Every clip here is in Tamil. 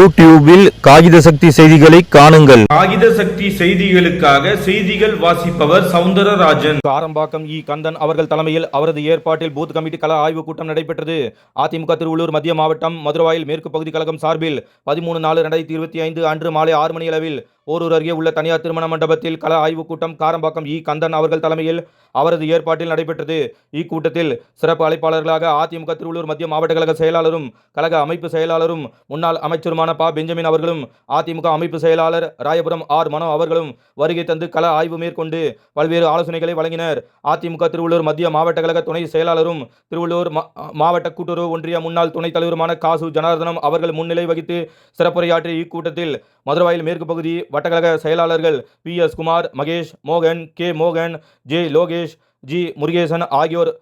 யூடியூபில் காகித சக்தி செய்திகளை காணுங்கள். காகித சக்தி செய்திகளுக்காக செய்திகள் வாசிப்பவர் சவுந்தரராஜன். காரம்பாக்கம் இ. கந்தன் அவர்கள் தலைமையில் அவரது ஏற்பாட்டில் பூத் கமிட்டி கள ஆய்வுக் கூட்டம் நடைபெற்றது. அதிமுக திருவள்ளூர் மத்திய மாவட்டம் மதுரவாயில் மேற்கு பகுதி கழகம் சார்பில் பதிமூணு நாலு ரெண்டாயிரத்தி இருபத்தி ஐந்து அன்று மாலை ஆறு மணி அளவில் போரூர் அருகே உள்ள தனியார் திருமண மண்டபத்தில் கள ஆய்வுக் கூட்டம் காரம்பாக்கம் இ. கந்தன் அவர்கள் தலைமையில் அவரது ஏற்பாட்டில் நடைபெற்றது. இக்கூட்டத்தில் சிறப்பு அழைப்பாளர்களாக அதிமுக திருவள்ளூர் மத்திய மாவட்ட கழக செயலாளரும் கழக அமைப்பு செயலாளரும் முன்னாள் அமைச்சருமான பா. பெஞ்சமின் அவர்களும் அதிமுக அமைப்பு செயலாளர் ராயபுரம் ஆர். மனோ அவர்களும் வருகை தந்து கள ஆய்வு மேற்கொண்டு பல்வேறு ஆலோசனைகளை வழங்கினர். அதிமுக திருவள்ளூர் மத்திய மாவட்ட கழக துணை செயலாளரும் திருவள்ளூர் மா- மாவட்ட கூட்டுறவு ஒன்றிய முன்னாள் துணைத் தலைவருமான காசு ஜனார்தனம் அவர்கள் முன்னிலை வகித்து சிறப்புரையாற்றிய இக்கூட்டத்தில் மதுரவாயில் மேற்கு பகுதி வட்டக்கழக செயலாளர்கள் பி எஸ் குமார் மகேஷ் மோகன் கே மோகன் ஜே லோகேஷ் ஜி முருகேசன் ஆகியோர்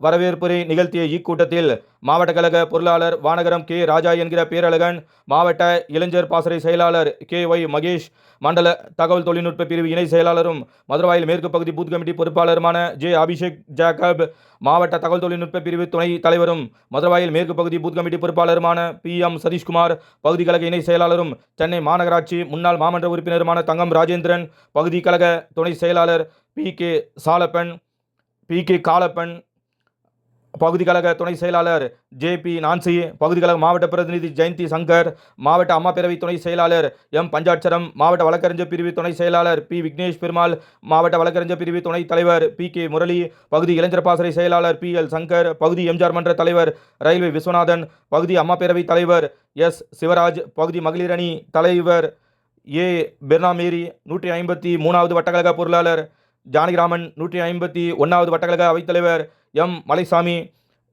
வரவேற்புரை நிகழ்த்திய இக்கூட்டத்தில் மாவட்ட கழக பொருளாளர் வானகரம் கே ராஜா என்கிற பேரழகன் மாவட்ட இளைஞர் பாசறை செயலாளர் கே ஒய் மகேஷ் மண்டல தகவல் தொழில்நுட்ப பிரிவு இணை செயலாளரும் மதுரவாயில் மேற்கு பகுதி பூத் கமிட்டி பொறுப்பாளருமான ஜே அபிஷேக் ஜாக்கப் மாவட்ட தகவல் தொழில்நுட்ப பிரிவு துணை தலைவரும் மதுரவாயில் மேற்கு பகுதி பூத் கமிட்டி பொறுப்பாளருமான பி எம் சதீஷ்குமார் பகுதி கழக இணை செயலாளரும் சென்னை மாநகராட்சி முன்னாள் மாமன்ற உறுப்பினருமான தங்கம் ராஜேந்திரன் பகுதி கழக துணை செயலாளர் P K Salappan P K Kalappan பகுதி கழக துணை செயலாளர் ஜே பி நான்சி பகுதி கழக மாவட்ட பிரதிநிதி ஜெயந்தி சங்கர் மாவட்ட அம்மா பேரவை துணை செயலாளர் எம் பஞ்சாட்சரம் மாவட்ட வழக்கறிஞர் பிரிவு துணை செயலாளர் பி விக்னேஷ் பெருமாள் மாவட்ட வழக்கறிஞர் பிரிவு துணை தலைவர் பி கே முரளி பகுதி இளைஞர் பாசறை செயலாளர் பி எல் சங்கர் பகுதி எம்ஜிஆர் மன்ற தலைவர் ரயில்வே விஸ்வநாதன் பகுதி அம்மா பேரவை தலைவர் எஸ் சிவராஜ் பகுதி மகளிர் அணி தலைவர் ஏ பெர்னாமேரி நூற்றி ஐம்பத்தி மூணாவது வட்டக்கழக பொருளாளர் ஜானகிராமன் நூற்றி ஐம்பத்தி ஒன்றாவது வட்டக்கழக அவைத்தலைவர் எம். மலைசாமி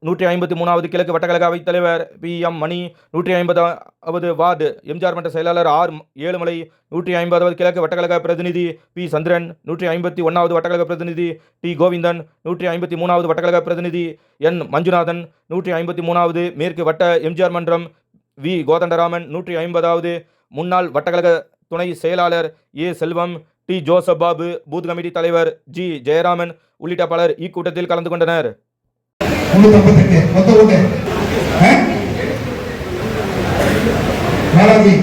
நூற்றி ஐம்பத்தி மூணாவது கிழக்கு வட்டக்கழக அவைத்தலைவர் பி. எம். மணி நூற்றி ஐம்பதாவது வார்டு எம்ஜிஆர் மன்ற செயலாளர் ஆர். ஏழுமலை நூற்றி ஐம்பதாவது கிழக்கு வட்டக்கழக பிரதிநிதி பி. சந்திரன் நூற்றி ஐம்பத்தி ஒன்றாவது வட்டக்கழக பிரதிநிதி டி. கோவிந்தன் நூற்றி ஐம்பத்தி மூணாவது வட்டக்கழக பிரதிநிதி என். மஞ்சுநாதன் நூற்றி ஐம்பத்தி மூணாவது மேற்கு வட்ட எம்ஜிஆர் மன்றம் வி. கோதண்டராமன் நூற்றி ஐம்பதாவது முன்னாள் வட்டக்கழக துணை செயலாளர் A. Selvam T. Joseph Babu booth committee தலைவர் ஜி. ஜெயராமன் உள்ளிட்ட பலர் இக்கூட்டத்தில் கலந்து கொண்டனர்? பாலாஜி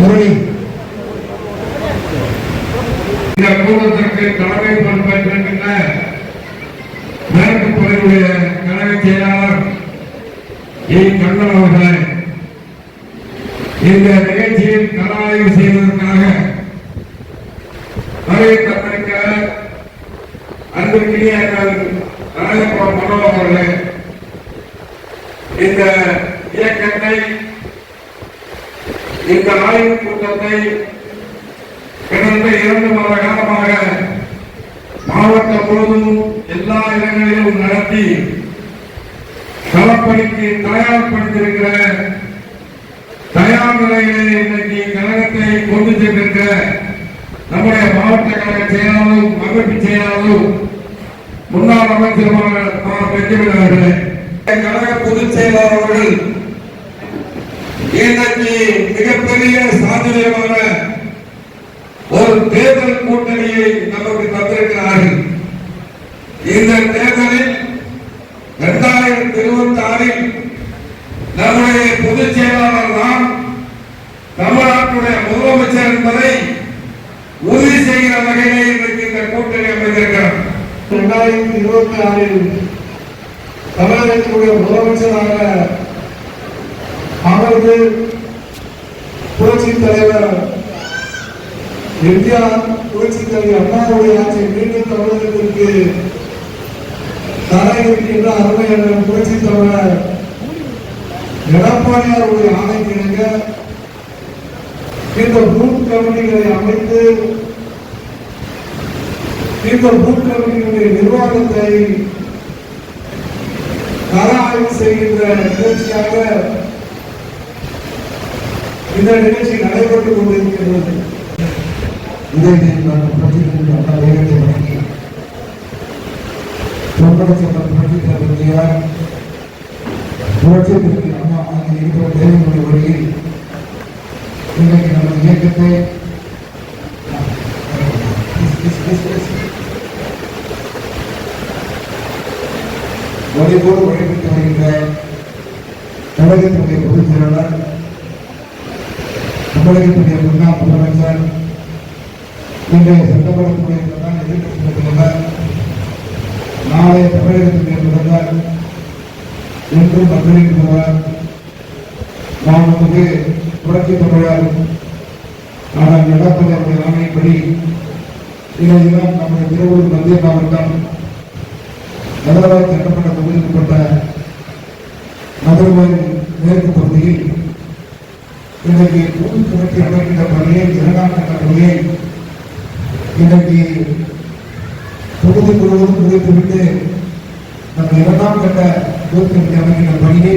முரளி. இந்த கூட்டத்திற்கு தலைமை பொறுப்பேற்றிருக்கின்ற மேற்கு பகுதியுடைய கழக செயலாளர் ஏ. கண்ணன் அவர்களே இந்த நிகழ்ச்சியில் கலாய்வு செய்வதற்காக வருகை தந்திருக்கிற அன்பிற்கினிய எங்கள் மனோ அவர்களே இந்த இயக்கத்தை இந்த ஆய்வுக் கூட்டத்தை கடந்த இரண்டு மாத காலமாக மாவட்டம் முழுவதும் எல்லா இடங்களிலும் நடத்தி களப்பணிக்கு தயார்படுத்தியிருக்கிற தயார் நிலையிலே இன்றைக்கு கழகத்தை கொண்டு சென்றிருக்கிற நம்முடைய மாவட்ட கழக செயலாளரும் அமைப்பு செயலாளரும் முன்னாள் அமைச்சருமான பெஞ்சமின் அவர்களே. கழக பொதுச் செயலாளர் அவர்கள் இன்றைக்கு மிகப்பெரிய சாதனையமான ஒரு தேர்தல் கூட்டணியை நமக்கு தந்திருக்கிறார்கள். இந்த தேர்தலில் இரண்டாயிரத்தி இருபத்தி ஆறில் நம்முடைய பொதுச் செயலாளர் தான் தமிழ்நாட்டுடைய முதலமைச்சர் என்பதை உறுதி செய்கிற வகையிலே இன்றைக்கு இந்த கூட்டணி அமைந்திருக்கிறது. இரண்டாயிரத்தி இருபத்தி ஆறில் தமிழகத்தினுடைய முதலமைச்சராக அமர்ந்து புரட்சி தலைவர் எம்ஜிஆர் புரட்சி தலைவர் அண்ணாவுடைய ஆட்சி மீண்டும் தமிழகத்திற்கு தர இருக்கின்ற அருமை என்ற புரட்சி தலைவர் எடப்பாடியாருடைய ஆணைக்கிணங்க இந்த பூத் கமிட்டிகளை அமைத்து இந்த பூத் கமிட்டிகளுடைய நிர்வாகத்தை தர ஆய்வு செய்கின்ற நிகழ்ச்சியாக இந்த நிகழ்ச்சி நடைபெற்றுக் கொண்டிருக்கின்றது. இதை நான் பிரதிநிதி அண்ணா வேகத்தை வணங்கி இருக்கிற தேவனுடைய வழியில் இன்றைக்கு நம்ம இயக்கத்தை வழிபோடு வழிபட்டு வருகின்ற தமிழகத்தினுடைய பொதுச் செயலாளர் முன்னாள் முதலமைச்சர் இன்றைய சட்டமன்றத்துடைய பிரதான தலைவர் நாளை தமிழகத்தினுடைய முதல்வர் என்றும் மக்களின் முதல்வர் நாம் வந்து புரட்சி தமிழர் ஆனால் எடப்பாடி ஆணையப்படி இன்றைய தினம் நம்முடைய திருவள்ளூர் மத்திய மாவட்டம் முதல்வர் சட்டமன்ற தொகுதிக்குட்பட்ட மதுரை மேற்கு பகுதியில் இன்றைக்கு பொது புரட்சி அமைக்கின்ற பணியை இரண்டாம் கட்ட பணியை இன்றைக்கு தொகுதி முழுவதும் முடித்துவிட்டு நம்ம இரண்டாம் கட்ட பொது கமிட்டி அமைக்கின்ற பணியை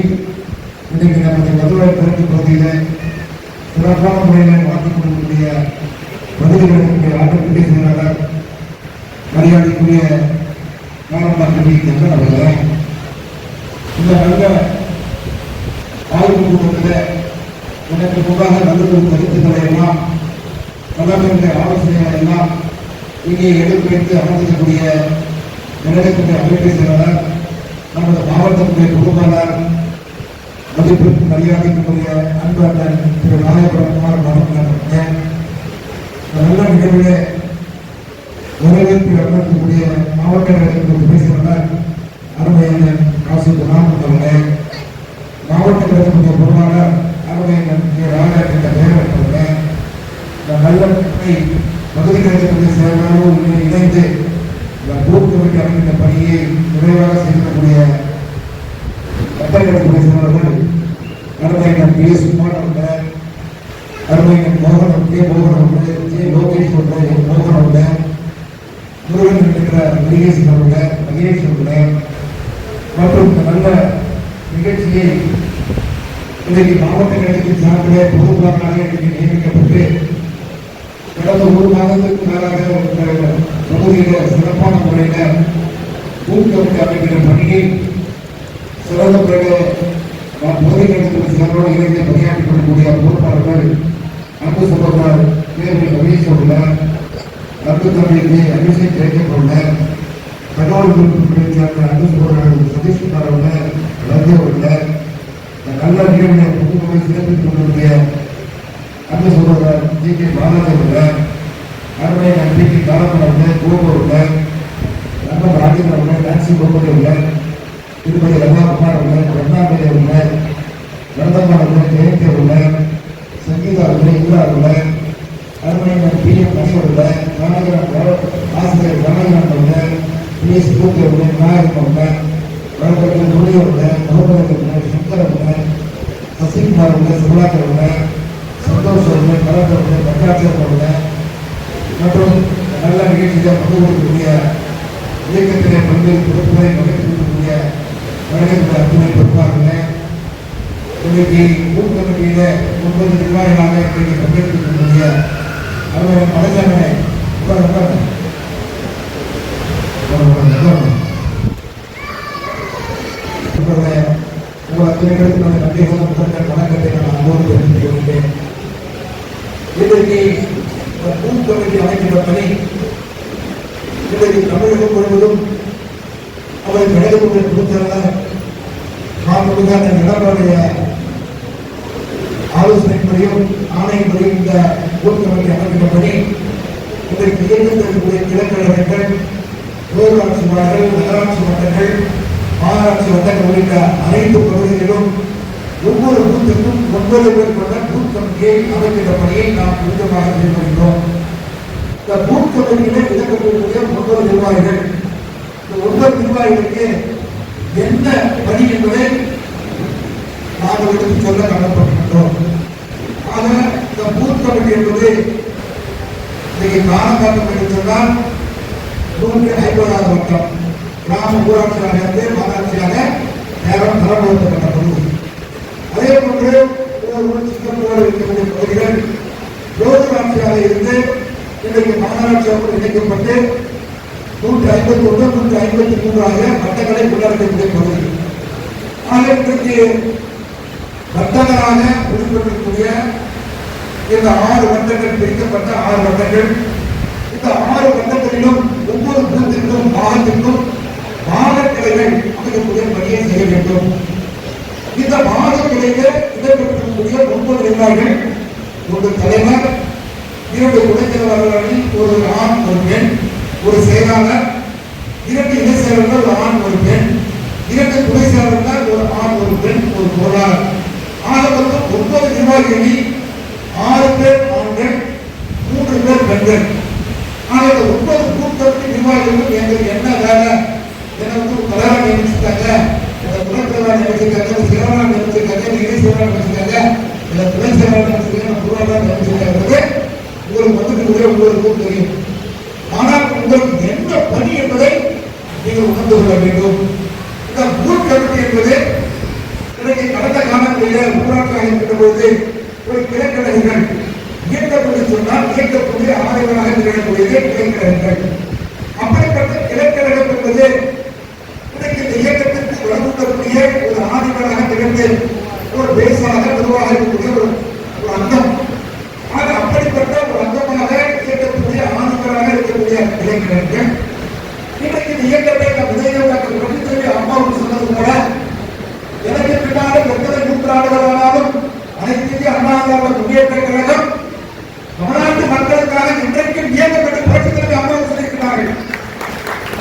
இன்றைக்கு நமது மதுரை கிழக்கு பகுதியில் சிறப்பான முறையில் மாற்றிக் கொள்ளக்கூடிய பகுதிகளுடைய ஆட்டக்கூடிய செயலாளர் மரியாதைக்குரிய மாவட்ட என்று அவர்கள் இந்த நல்ல ஆய்வு கூட்டத்தில் எனக்கு முன்பாக நல்லதொரு கருத்துக்களை எல்லாம் நல்லவர்களுடைய ஆலோசனைகளை எல்லாம் இங்கே எடுத்து அமர்ந்திருக்கக்கூடிய நிலையத்துடைய அமைப்பை செயலாளர் நமது மாவட்டத்துடைய பொறுப்பாளர் மதிப்பிற்கு மரியாதைக்குரிய அன்பர்கள் திரு நாயபுரம் குமார் மாவட்டம் அவர்களே நல்ல நிகழ்விலே வரவேற்பு அமர்த்தக்கூடிய மாவட்ட கழகத்தின் துணை செயலாளர் காசி குணாமன் அவர்களே மாவட்ட கழகத்தினுடைய பொருளாளர் அருமையண்ணன் கே. ராஜா என்ற பெயர் அவர்களே இந்த நல்ல பணியை பகுதி கழகத்தினுடைய செயலாளரும் இணைந்து இந்த பூத் கமிட்டி அமைக்கின்ற பணியை விரைவாக செய்யக்கூடிய கட்டளை பேசுகிறவர்கள் பி எஸ் குமார் அவர்கள் அருமையன் மோகன் கே மோகன் அவர்கள் ஜே லோகேஷ் அவர்கள் மோகன் அவர்கள் முருகன் என்கின்ற முருகேசன் அவர்கள் மகேஷ் அவர்கள் மற்றும் இந்த நல்ல நிகழ்ச்சியை இன்றைக்கு மாவட்ட கழகத்தின் சார்பிலே பொதுப்பாளராக இன்றைக்கு நியமிக்கப்பட்டு கடந்த ஒரு மாதத்துக்கு மேலாக இந்த சிறப்பான முறையில் ஊக்கமிட்டு அமைக்கின்ற பணியை சிறந்த பிறகு நான் பொதுவை பகுதிகளுக்கு சிறப்போடு இணைந்து பணியாற்றிக் கொள்ளக்கூடிய பொறுப்பாளர்கள் அன்பு சகோதரர் தேர்வு ரமேஷ் அவர்கள் அன்பு தமிழுக்கு அபிஷேக் கிடைக்கப் ஜெயக்கொள்ள தகவல் தொழில்நுட்பத்துறை சேர்ந்த அன்பு சகோதரர் சதீஷ்குமார் அவர்கள் ரஜி அவர்கள். நல்ல நிகழ்வுகளை புதுமுறை சிறப்பித்துக் கொண்டிருக்கிற அன்பு சகோதரர் ஜி கே பாலாஜி அவர்கள் அருமை நன்றி கே அவர்கள் கோபு அவர்கள் நம்ம ராஜேந்திர அவர்கள் நான்சி கோபதி அவர்கள் திருப்பதி ரமாகுமார் உள்ள பிரண்ணாமணி அவர்கள் நந்தம்மாள் அவர்கள் ஜெயந்தி உள்ள சங்கீதா உள்ள இந்திரா உள்ள அருமையன் பி எம் மணி உள்ள கனகரன் ஆசிரியர் கனகரன் உள்ள பி எஸ் பூர்த்தி அவர்கள் விநாயகம் உள்ள வழக்கறிஞர் முரளி உள்ள முகமது உள்ள சங்கர் உள்ள சசிகுமார் உள்ள சிவலாக்கர் உள்ள சந்தோஷ் உள்ள கலக்கர் உள்ள பட்டாட்சியர் உள்ள மற்றும் நல்ல நிகழ்ச்சியில் பங்கு கொடுக்கக்கூடிய இயக்கத்திலே பல்வேறு பொறுப்புகளை வகிக்கக்கூடிய வழக்கத்தில் அத்துணை பொறுப்பாளர்களே இன்றைக்கு ஊர் கமிட்டியில ஒன்பது நிர்வாகிகளாக இன்றைக்கு பங்கேற்றுக் அவர் மலைச்சாமனை உங்கள் அத்தனை பேருக்கு நன்றி முதற்க வணக்கத்தை நான் அன்போடு கொள்கிறேன் இன்றைக்கு கமிட்டி அமைக்கின்ற பணி இன்றைக்கு தமிழகம் முழுவதும் அவர் மாண்புமிகு எடப்பாடிய ஆலோசனைப்படியும் ஆணையின்படியும் இந்த பூத் கமிட்டி அமைக்கின்ற பணி இன்றைக்கு இயக்கத்திற்குரிய கிழக்கழகங்கள் ஊராட்சி வார்கள் நகராட்சி வட்டங்கள் மாநகராட்சி வட்டங்கள் உள்ளிட்ட அனைத்து பகுதிகளிலும் ஒவ்வொரு பூத்துக்கும் ஒன்பது பேர் கொண்ட பூத் கமிட்டியை அமைக்கின்ற பணியை நாம் துரிதமாக செய்து வருகிறோம் இந்த பூத் கமிட்டியிலே இடம்பெறக்கூடிய ஒன்பது நிர்வாகிகள் இந்த ஒன்பது நிர்வாகிகளுக்கு என்ன பணி என்பதை நாங்கள் சொல்ல கடமைப்பட்டிருக்கிறோம். ஆக இந்த பூத் கமிட்டி என்பது இன்னைக்கு காலகட்டம் என்று சொன்னால் நூற்றி ஐம்பதாவது வட்டம் கிராம ஊராட்சியாக இருந்து மாநகராட்சியாக நேரம் தரப்படுத்தப்பட்ட பகுதி அதே போன்று திருவள்ளூர் இருக்கக்கூடிய பகுதிகள் ரோதராட்சியாக இருந்து இன்றைக்கு மாநகராட்சியோடு இணைக்கப்பட்டு நூற்றி ஐம்பத்தி ஒன்று நூற்றி ஐம்பத்தி மூன்றாக வட்டங்களை உள்ளடக்கக்கூடிய பகுதி ஆக இன்றைக்கு வட்டங்களாக உட்பட்டிருக்கக்கூடிய இந்த ஆறு வர்த்தங்கள் பிரிக்கப்பட்ட ஆறு வர்த்தங்கள் இந்த ஆறு வர்த்தங்களிலும் ஒவ்வொரு பூத்திற்கும் பாகத்திற்கும் பாகக்கிளைகள் அமைக்கக்கூடிய பணியை செய்ய வேண்டும். இந்த மாதத்திலேயே இடம்பெற்றிருக்கக்கூடிய ஒன்பது நிர்வாகிகள் ஒரு தலைவர் இரண்டு துணைத்தலைவர்களில் ஒரு ஆண் ஒரு பெண் ஒரு செயலாளர் இரண்டு இணை செயலர்கள் ஒரு ஆண் ஒரு பெண் இரண்டு துணை செயலர்கள் ஒரு ஆண் ஒரு பெண் ஒரு பொருளாளர். ஒன்பது நிர்வாகிகளில் ஆறு பேர் ஆண்கள் மூன்று பேர் பெண்கள். ஆனால் இந்த ஒன்பது கூட்டத்தில் நிர்வாகிகளும் எங்களுக்கு என்ன வேலை என்ன வந்து ஒரு தலைவர் நியமிச்சிருக்காங்க இந்த துணை தலைவர் நியமிச்சிருக்காங்க இந்த நியமிச்சிருக்காங்க இந்த இணை செயலாளர் நியமிச்சிருக்காங்க இந்த துணை செயலாளர் நியமிச்சிருக்காங்க பொருளாளர் நியமிச்சிருக்காங்க உங்களுக்கு வந்து உங்களுக்கு தெரியும். ஆனால் உங்களுக்கு என்ன பணி என்பதை நீங்கள் உணர்ந்து கொள்ள வேண்டும். இந்த பூத் கமிட்டி என்பது ஊராட்சி இருக்கின்ற பொழுது ஒரு கிளைக்கழகங்கள் இயக்கப்பட்டு சொன்னால் இயக்கக்கூடிய ஆணையராக திகழக்கூடியது கிளைக்கழகங்கள் அப்படிப்பட்ட கிளைக்கழகம் என்பது இன்றைக்கு இந்த இயக்கத்திற்கு வழங்கக்கூடிய ஒரு ஆணையராக திகழ்ந்து ஒரு பேசாக நிர்வாக இருக்கக்கூடிய ஒரு ஒரு அங்கம். ஆக அப்படிப்பட்ட ஒரு அங்கமாக இயக்கக்கூடிய ஆணையராக இருக்கக்கூடிய கிளைக்கழகங்கள் இன்றைக்கு இந்த இயக்கத்தை நம் சொன்னது போல எனக்கு பின்னாலே எத்தனை நூற்றாண்டுகளானாலும் அனைத்து இந்திய அண்ணா திராவிட முன்னேற்ற கழகம் தமிழ்நாட்டு மக்களுக்காக இன்றைக்கும் இயக்கப்பட்டு புரட்சித்தலைவர் அம்மாவும் சொல்லியிருக்கிறார்கள்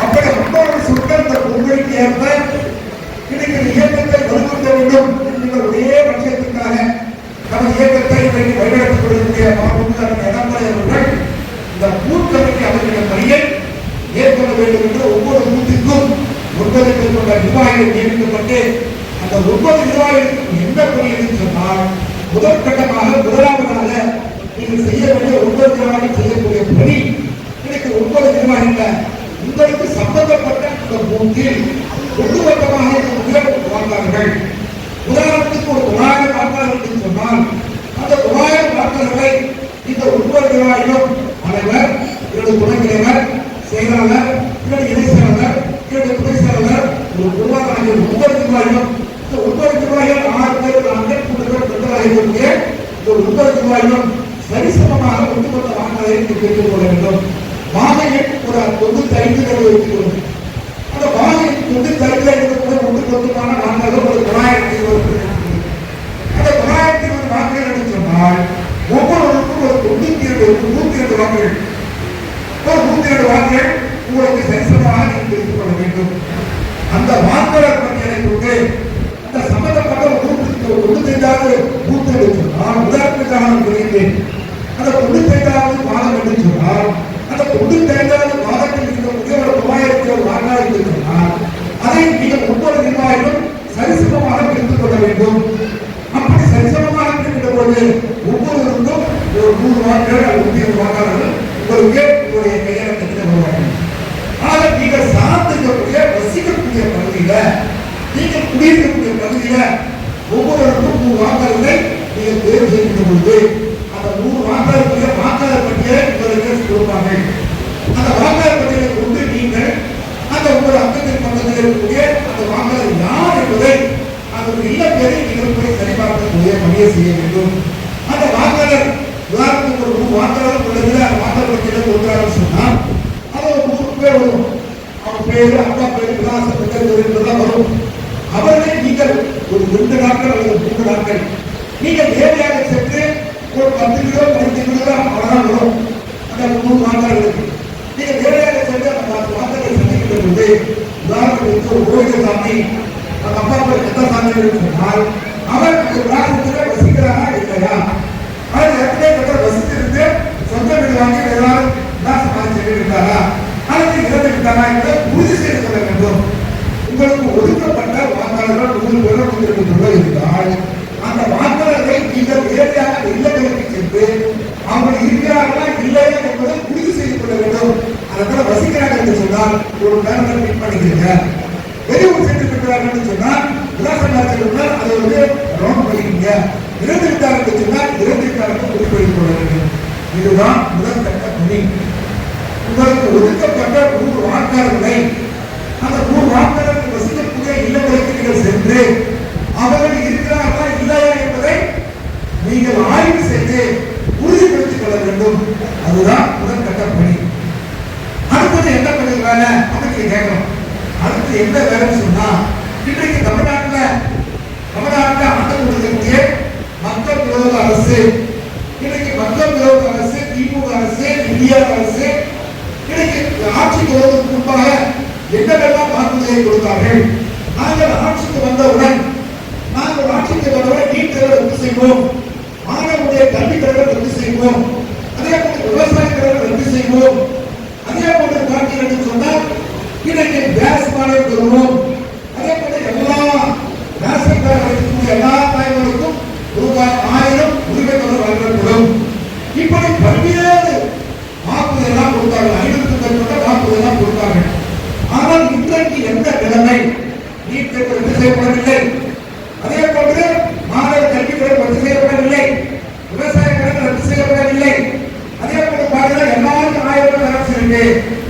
அப்படி அம்மாவும் சொன்ன இந்த பொங்கலுக்கு ஏற்ப இன்னைக்கு இந்த இயக்கத்தை வலுப்படுத்த வேண்டும் என்கிற ஒரே பட்சத்திற்காக நமது இயக்கத்தை இன்றைக்கு வழிநடத்திக் கொண்டிருக்கிற மாண்புமிகு அண்ணன் எடப்பாடி அவர்கள் இந்த பூத் கமிட்டி அவர்களுடைய பணியை மேற்கொள்ள வேண்டும் என்று ஒவ்வொரு பூத்திற்கும் ஒன்பது பேர் கொண்ட நிர்வாகிகள் நியமிக்கப்பட்டு அந்த ஒன்பது நிர்வாகிகளுக்கும் என்ன பணி என்று சொன்னால் முதற்கட்டமாக முதலாவதாக நீங்கள் செய்ய வேண்டிய ஒன்பது நிர்வாகிகள் செய்யக்கூடிய பணி இன்னைக்கு ஒன்பது நிர்வாகிகள் உங்களுக்கு சம்பந்தப்பட்ட அந்த பூத்தில் ஒட்டுமொத்தமாக இந்த உயர்வு வாக்காளர்கள் உதாரணத்துக்கு ஒரு தொள்ளாயிரம் வாக்காளர்கள் என்று சொன்னால் அந்த தொள்ளாயிரம் வாக்காளர்களை இந்த ஒன்பது நிர்வாகிகளும் தலைவர் இரண்டு துணை தலைவர் செயலாளர் இரண்டு இணை செயலாளர் இரண்டு துணை செயலாளர் ஒரு பொருளாதார ஆகிய ஒன்பது நிர்வாகிகளும் இந்த ஒன்பது நிர்வாகிகள் ஆறு பேர் நான்கு மூன்று பேர் பெண்களாக இந்த ஒன்பது நிர்வாகிகளும் சரிசமமாக ஒட்டுமொத்த வாக்காளரை கேட்டுக் கொள்ள வேண்டும். மாதையில் ஒரு தொண்ணூத்தி ஐந்து தடவை இருக்கிறோம் அந்த வாகையில் தொண்ணூத்தி ஐந்து இருக்கக்கூடிய ஒன்று சொந்தமான வாக்காளர்கள் ஒரு தொள்ளாயிரத்தி இருபது அந்த தொள்ளாயிரத்தி இருபது வாக்குகள் என்று சொன்னால் ஒவ்வொருவருக்கும் ஒரு தொண்ணூத்தி இரண்டு நூத்தி இரண்டு வாக்குகள் ஒரு நூத்தி இரண்டு வாக்குகள் உங்களுக்கு சரிசமமாக நீங்கள் தெரிந்து கொள்ள வேண்டும் அந்த வாக்காளர் பட்டியலை கொண்டு அந்த சம்பந்தப்பட்ட ஒரு நூற்றுக்கு ஒரு தொண்ணூத்தைந்தாவது பூத்து என்று சொன்னால் உதாரணத்துக்காக நான் சொல்கிறேன் அந்த தொண்ணூத்தைந்தாவது மாதம் என்று சொன்னால் அந்த தொண்ணூத்தைந்தாவது மாதத்தில் இருக்கக்கூடிய ஒரு தொள்ளாயிரத்தி ஒரு வாக்காளர் என்று சொன்னால் அதை நீங்கள் ஒவ்வொரு நிர்வாகிகளும் சரிசமமாக பிரித்துக் கொள்ள வேண்டும் அப்படி சரிசமமாக பிரிக்கின்ற பொழுது ஒவ்வொருவருக்கும் ஒரு நூறு வாக்குகள் அல்லது நூத்தி இருபது வாக்காளர்கள் உங்களுக்கு உங்களுடைய கையெழுத்து வருவார்கள் ஆக நீங்கள் சார்ந்திருக்கக்கூடிய வசிக்கக்கூடிய பகுதியில நீங்கள் குடியிருக்கக்கூடிய பகுதியில ஒவ்வொருவருக்கும் நூறு வாக்காளர்களை நீங்கள் தேர்வு செய்கின்ற பொழுது அந்த நூறு வாக்காளர்களுடைய வாக்காளர் பட்டியலை உங்களுக்கு கொடுப்பார்கள் அந்த வாக்காளர் பட்டியலை கொண்டு நீங்கள் அந்த ஒவ்வொரு அங்கத்தின் பக்கத்தில் இருக்கக்கூடிய அந்த வாக்காளர் யார் என்பதை அதற்கு இல்ல பேரை நீங்கள் போய் சரிபார்க்கக்கூடிய பணியை செய்ய வேண்டும் அந்த வாக்காளர் உதாரணத்துக்கு ஒரு நூறு வாக்காளர் உள்ளது அந்த வாக்காளர் பட்டியலை கொடுக்கிறார்கள் சொன்னால் அது ஒரு நூறு பேர் வரும் அவன் பேரு அப்பா பேரு விலாசம் பெற்றது என்பதெல்லாம் வரும் அவர்களை நீங்கள் ஒரு ரெண்டு நாட்கள் அல்லது மூன்று நாட்கள் நீங்கள் நேரடியாக சென்று ஒரு பத்து கிலோ பதினஞ்சு கிலோ அவ்வளவுதான் வரும் அந்த நீங்கள் நேரடியாக சென்று அந்த பத்து சந்திக்கின்ற உதாரணத்துக்கு ஒரு அந்த அப்பா பேர் கந்தசாமி என்று சொன்னால் அவர் அந்த விலாசத்தில் வசிக்கிறாரா இல்லையா? அவர் ஏற்கனவே வசித்திருந்து சொந்த வீடு வாங்கி எல்லாரும் விலாசமாக சென்றிருக்காரா அல்லது இறந்து என்பதை உறுதி செய்து கொள்ள வேண்டும். உங்களுக்கு ஒதுக்கப்பட்ட வாக்காளர்கள் நூறு பேர் கொண்டிருக்கின்றன இருந்தால் அந்த வாக்காளர்களை நீங்கள் நேரடியாக இல்லங்களுக்கு சென்று அவங்க இருக்கிறார்களா இல்லையா என்பதை உறுதி செய்து கொள்ள வேண்டும். அதனால வசிக்கிறார்கள் என்று சொன்னால் ஒரு நேரத்தில் மீட் பண்ணிக்கிறீங்க. வெளியூர் சென்று இருக்கிறார்கள் என்று சொன்னால் விலாசம் இருந்தால் அதை வந்து ரவுண்ட் பண்ணிக்கிறீங்க. இறந்து என்று சொன்னால் இறந்து விட்டார்கள் கொள்ள வேண்டும். இதுதான் முதல் கட்ட பணி. உங்களுக்கு ஒதுக்கப்பட்ட நூறு வாக்காளர்களை அந்த நூறு வாக்காளர்கள் வசிக்கக்கூடிய என்று அவர்கள் இருக்கிறார்களா இல்லையா என்பதை நீங்கள் ஆய்வு செய்து உறுதிப்படுத்திக் கொள்ள வேண்டும். அதுதான் முதல் கட்ட பணி அடுத்தது என்ன பணி வேலை அப்படின்னு கேட்கணும். அடுத்து என்ன வேலைன்னு சொன்னா இன்றைக்கு செய்வோம். மாணவர்களுடைய கல்வி கடனை ரத்து செய்வோம். அதே போன்று விவசாய கடனை ரத்து செய்வோம். அதே போன்று பார்த்தீர்கள் என்று சொன்னால் இன்னைக்கு கேஸ் மானியம் தருவோம் அதே போல எல்லா ரேஷன் கார்டு வைக்கக்கூடிய எல்லா தாய்மாருக்கும் ரூபாய் ஆயிரம் உரிமை தொகை வழங்கப்படும். இப்படி பல்வேறு வாக்குறுதி எல்லாம் கொடுத்தார்கள். ஐநூறுக்கும் மேற்பட்ட வாக்குறுதி எல்லாம் கொடுத்தார்கள். ஆனால் இன்றைக்கு எந்த நிலைமை? நீட் தேர்வு ரத்து செய்யப்படவில்லை அதே போன்று மாணவர் கல்வி கடன் ரத்து செய்யப்படவில்லை விவசாய கடன் ரத்து செய்யப்படவில்லை அதே போல பாருங்க எல்லாருக்கும் ஆயிரம் ரூபாய் அரசு இருக்கு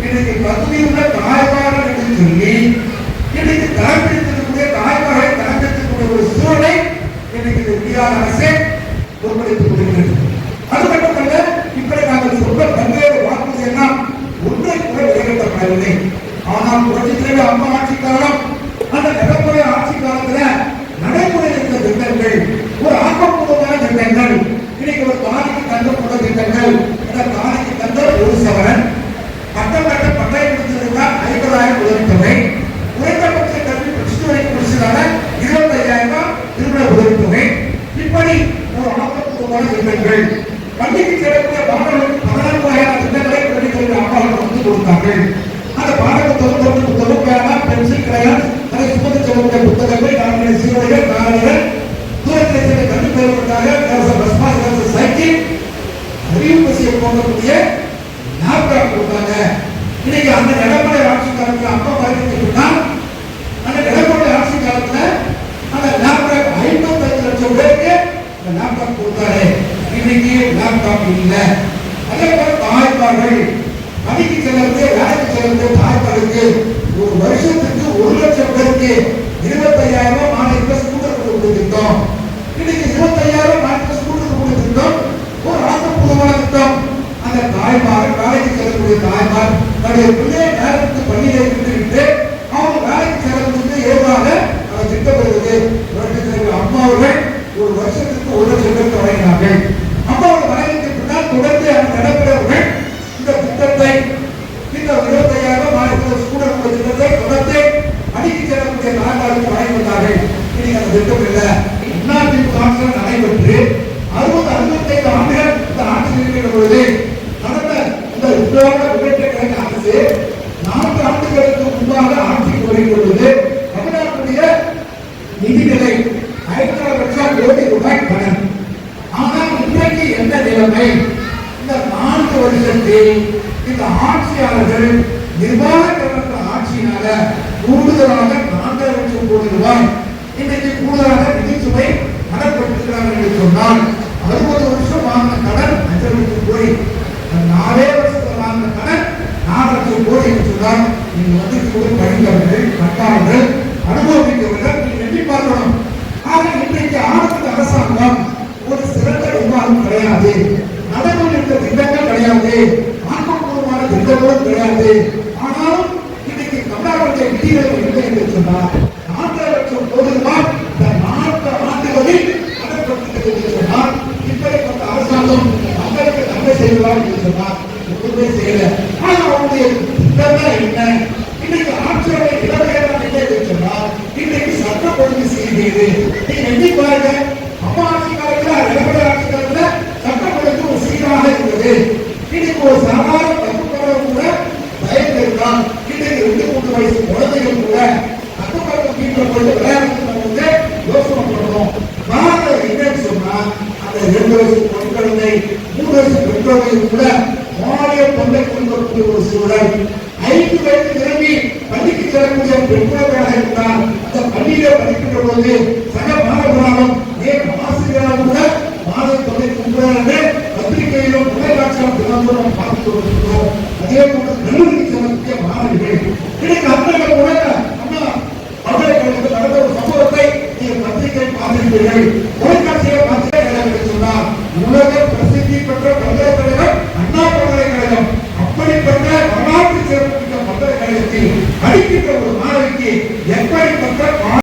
இன்னைக்கு பகுதியுள்ள தாய்மார்கள் என்று சொல்லி இன்னைக்கு தாய்ப்பிடித்திருக்கக்கூடிய தாய்மார்களை தாய்ப்பிடித்திருக்கக்கூடிய ஒரு சூழலை இன்னைக்கு இந்த இந்தியா அரசே பொறுப்பளித்துக் கொண்டிருக்கிறது அது மட்டுமல்ல இப்படி நாங்கள் சொல்ல பல்வேறு வாக்குறுதி எல்லாம் ஒன்றை கூட நிறைவேற்றப்படவில்லை ஆனால் புரட்சி தலைவர் அம்மா ஆட்சி காலம் அந்த நடைமுறை ஆட்சி காலத்துல நடைமுறை இருந்த திட்டங்கள் ஒரு ஆக்கப்பூர்வமான திட்டங்கள் இன்னைக்கு ஒரு தாலிக்கு தங்கம் போட திட்டங்கள் அந்த தாலிக்கு தங்கம் ஒரு சவரன் பட்டம் கட்ட பட்டாயம் கொடுத்திருந்தால் ஐம்பதாயிரம் உதவித்தொகை குறைந்தபட்ச கல்வி பிடிச்சு வரைக்கும் முடிச்சதால இருபத்தையாயிரம் ரூபாய் திருமண உதவித்தொகை இப்படி ஒரு ஆக்கப்பூர்வமான திட்டங்கள் பள்ளிக்கு செல்லக்கூடிய மாணவர்களுக்கு பதினாறு வகையான திட்டங்களை பள்ளிகளில் அம்மாவர்கள் வந்து கொடுத்தார்கள் அந்த பாடப்புத்தகம் தொகுப்பு புத்தகம் பேனா பென்சில் கிரையான் அதை சுமந்து செல்லக்கூடிய புத்தகங்கள் நான்கு சீருடைகள் நாளைகள் தூரத்தில் சென்ற கல்வி பெறுவதற்காக இலவச பஸ் பாஸ் இலவச சைக்கிள் அறிவிப்பு கொடுக்கக்கூடிய போகக்கூடிய ஞாபகம் கொடுத்தாங்க இன்னைக்கு அந்த நடைமுறை ஆட்சி காலத்தில் அப்பா பார்த்தீங்கன்னா அந்த நடைமுறை ஆட்சி காலத்தில் அந்த லேப்டாப் ஐம்பத்தஞ்சு லட்சம் பேருக்கு அந்த லேப்டாப் கொடுத்தாரு. இன்னைக்கு லேப்டாப் இல்லை. அதே போல தாய்மார்கள் பணிக்கு செல்வது வேலைக்கு செல்வது தாய்மார்களுக்கு ஒரு வருஷத்துக்கு ஒரு லட்சம் பேருக்கு இருபத்தையாயிரம் ரூபாய் மாநில ஸ்கூட்டர் கொடுத்துருக்கோம் இன்னைக்கு இருபத்தையாயிரம் மாநில ஸ்கூட்டர் கொடுத்துருக்கோம் ஒரு ஆக்கப்பூர்வமான திட்டம். தாய்மார் வேலைக்கு செல்லக்கூடிய தாய்மார் தன்னுடைய பிள்ளையை நேரத்துக்கு பள்ளியை விட்டுவிட்டு அவங்க வேலைக்கு செல்லக்கூடிய ஏதுவாக அதை திட்டப்படுவது அம்மா அவர்கள் ஒரு வருஷத்துக்கு ஒரு லட்சம் பேருக்கு வழங்கினார்கள் அம்மாவோட வழங்கிக்கு பின்னால் தொடர்ந்து அந்த நடைபெறவர்கள் இந்த திட்டத்தை இந்த இருபத்தையாயிரம் மாநில ஸ்கூடர் திட்டத்தை தொடர்ந்து அடிக்கு செல்லக்கூடிய நாடாளுக்கு வழங்கி வந்தார்கள் இன்னைக்கு அந்த திட்டம் இல்லை முன்னாள் திமுக ஆட்சியில் நடைபெற்று அறுபது அறுபத்தைந்து ஆண்டுகள் இந்த ஆட்சி இருக்கிற பொழுது கடந்த இந்த உத்தரவாத முன்னேற்ற கழக அரசு நான்கு ஆண்டுகளுக்கு முன்பாக ஆட்சிக்கு வருகிற பொழுது தமிழ்நாட்டுடைய நிதிநிலை ஐநூறு லட்சம் கோடி ரூபாய் கடன் ஆனால் இன்றைக்கு என்ன நிலைமை இந்த நான்கு இந்த ஆட்சியாளர்கள் நிர்வாக ஆட்சியினால கூடுதலாக நான்கு லட்சம் கோடி ரூபாய் இன்றைக்கு கூடுதலாக நிதிச்சுமை கடன்பட்டிருக்கிறார்கள் என்று சொன்னால் அறுபது வருஷம் வாங்கின கடன் அஞ்சு லட்சம் கோடி நாலே வருஷத்துல வாங்கின கடன் நாலு லட்சம் கோடி என்று சொன்னால் நீங்கள் வந்து கூட படித்தவர்கள் கட்டாளர்கள் அனுபவித்தவர்கள் நீங்கள் எண்ணி பார்க்கணும். ஆக இன்றைக்கு ஆரம்ப அரசாங்கம் ஒரு சிறந்த நிர்வாகம் கிடையாது. நடைமுறை இருக்க திட்டங்கள் கிடையாது. ஆக்கப்பூர்வமான திட்டங்களும் கிடையாது. ஆனாலும் இன்னைக்கு தமிழ்நாட்டுடைய விதிகள் இல்லை என்று சொன்னார் நான்கு லட்சம் கோடி ரூபாய் இந்த நான்கு ஆண்டுகளில் அடக்கப்பட்டது என்று சொன்னால் இப்படிப்பட்ட அரசாங்கம் மக்களுக்கு நன்மை செய்வதாக என்று சொன்னால் ஒன்றுமே செய்யல ஆனா அவருடைய திட்டங்கள் என்ன இன்னைக்கு ஆட்சியோட இளமையான இல்லை என்று சொன்னால் இன்னைக்கு சட்டம் ஒழுங்கு செய்கிறது நீங்க எண்ணி பாருங்க அம்மா ஆட்சி காலத்துல எடப்பாடி ஆட்சி காலத்துல சட்டம் ஒழுங்கு ஒரு சீராக இருந்தது இன்னைக்கு ஒரு சாதாரண தப்பு பண்ணவங்க கூட பயந்து இருந்தால் இன்னைக்கு ரெண்டு மூன்று வயசு குழந்தைகள் கூட அக்கம் பக்கம் வீட்டுல போயிட்டு விளையாடுறது நம்ம வந்து யோசனை பண்ணணும் காரணம் என்னன்னு சொன்னா அந்த ரெண்டு வயசு பெண் குழந்தை மூணு வயசு பெண் குழந்தை கூட மாநில தொண்டை கொண்டிருக்கக்கூடிய ஒரு சூழல் ஐந்து வயது திரும்பி பள்ளிக்கு செல்லக்கூடிய பெண் இருந்தால் அந்த பள்ளியில படிக்கின்ற பொழுது சக மாணவர்களாலும் ஏன் ஆசிரியரால் கூட மாணவ தொகை கும்பலாக பத்திரிகையிலும் தொலைக்காட்சியிலும் தினந்தோறும் பார்த்து கொண்டிருக்கிறோம் அதே போன்று கல்லூரிக்கு செல்லக்கூடிய மாணவர்கள் இன்னைக்கு அந்த கூட அம்மா பல்கலைக்கழகத்தில் நடந்த ஒரு சம்பவத்தை நீங்கள் பத்திரிகை பார்த்திருப்பீர்கள் தொலைக்காட்சியை பார்த்திருக்கிறீர்கள் என்று சொன்னால் உலக பிரசித்தி பெற்ற பல்கலை அண்ணா பல்கலைக்கழகம் அப்படிப்பட்ட வரலாற்று பல்கலைக்கழகத்தில் படிக்கின்ற ஒரு மாணவிக்கு எப்படிப்பட்ட